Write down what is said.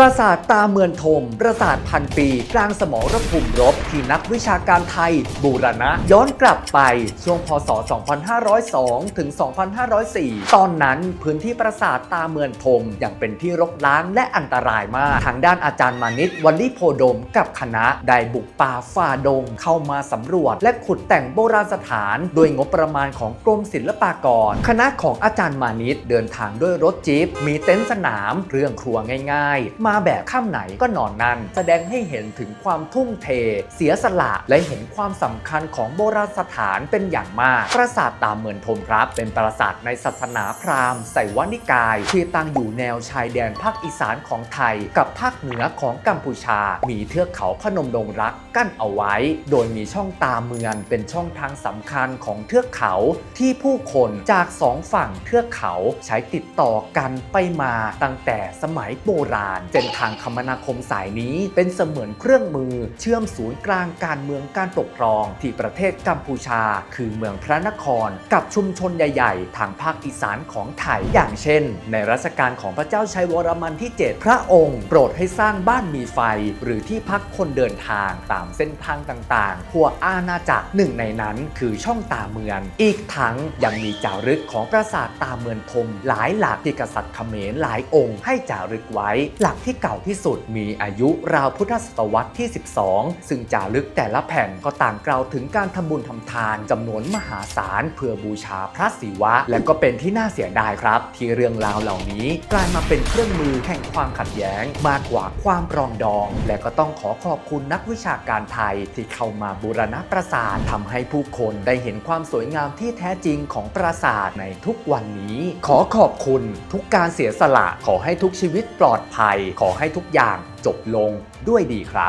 ราสาทตาเมือนทมปราสาทพันปี กลางสมรภูมิรบที่นักวิชาการไทย บูรณะ ย้อนกลับไปช่วงพศ 2502 ถึง 2504 ตอนนั้นพื้นที่ปราสาทตาเมือนทมยังเป็นที่รกร้างและอันตรายมาก ทางด้านอาจารย์มานิตวัลลิโพดมกับคณะได้บุกป่าฝ่าดง เข้ามาสำรวจ และขุดแต่งโบราณสถาน โดยงบประมาณของกรมศิลปากร คณะของอาจารย์มานิตเดินทางด้วยรถจี๊ปมีเต็นท์สนามเครื่องครัวง่าย ๆมาแบบค่ำไหนก็นอนนั่น แสดงให้เห็นถึงความทุ่มเท เสียสละและเห็นความสำคัญของโบราณสถานเป็นอย่างมาก ปราสาทตามเมือนทมครับ เป็นปราสาทในศาสนาพราหมณ์ไสวนิกายที่ตั้งอยู่แนวชายแดนภาคอีสานของไทย กับภาคเหนือของกัมพูชา มีเทือกเขาพนมดงรักกั้นเอาไว้ โดยมีช่องตาเมืองเป็นช่องทางสำคัญของเทือกเขาที่ผู้คนจากสองฝั่งเทือกเขาใช้ติดต่อกันไปมาตั้งแต่สมัยโบราณเส้นทางคมนาคมสายนี้ เป็นเสมือนเครื่องมือ เชื่อมศูนย์กลางการเมืองการปกครอง ที่ประเทศกัมพูชา คือเมืองพระนคร กับชุมชนใหญ่ๆ ทางภาคอีสานของไทยอย่างเช่น ในรัชกาลของพระเจ้าชัยวรมันที่ 7 พระองค์ โปรดให้สร้างบ้านมีไฟ หรือที่พักคนเดินทางตามเส้นทางต่างๆทั่วอาณาจักรหนึ่งในนั้น คือช่องตาเมือง อีกทั้งยังมีจารึกของปราสาทตาเมืองทมหลายหลักที่กษัตริย์เขมรหลายองค์ ให้จารึกไว้หลักที่ที่เก่าที่สุดมีอายุราวพุทธศตวรรษที่ 12 ซึ่งจารึกแต่ละแผ่นก็ต่างกล่าวถึงการทำบุญทำทานจำนวนมหาศาลเพื่อบูชาพระศิวะ และก็เป็นที่น่าเสียดายครับ ที่เรื่องราวเหล่านี้กลายมาเป็นเครื่องมือแห่งความขัดแย้ง มากกว่าความปรองดอง และก็ต้องขอขอบคุณนักวิชาการไทยที่เข้ามาบูรณะปราสาททำให้ผู้คนได้เห็นความสวยงามที่แท้จริงของปราสาทในทุกวันนี้ ขอขอบคุณทุกการเสียสละขอให้ทุกชีวิตปลอดภัยขอให้ทุกอย่างจบลงด้วยดีครับ